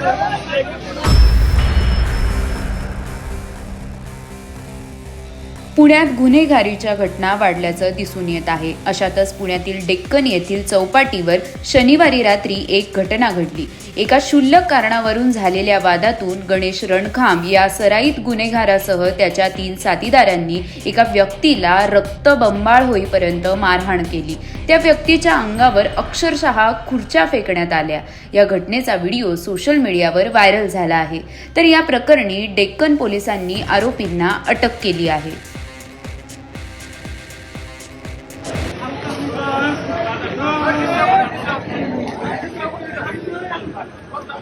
Thank you. पुण्यात गुन्हेगारीच्या घटना वाढल्याचं दिसून येत आहे. अशातच पुण्यातील डेक्कन येथील चौपाटीवर शनिवारी रात्री एक घटना घडली. एका क्षुल्लक कारणावरून झालेल्या वादातून गणेश रणखांब या सराईत गुन्हेगारासह त्याच्या तीन साथीदारांनी एका व्यक्तीला रक्तबंबाळ होईपर्यंत मारहाण केली. त्या व्यक्तीच्या अंगावर अक्षरशः खुर्च्या फेकण्यात आल्या. या घटनेचा व्हिडिओ सोशल मीडियावर व्हायरल झाला आहे. तर या प्रकरणी डेक्कन पोलिसांनी आरोपींना अटक केली आहे.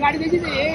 गाड़ी देखी थी ये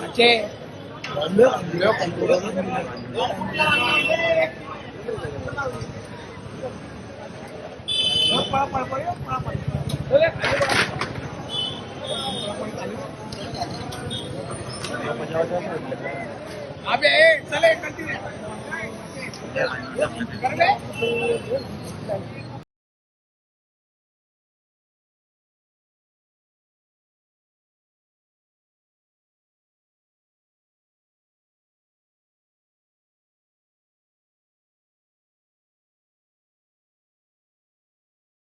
सचे अबे चले कंटिन्यू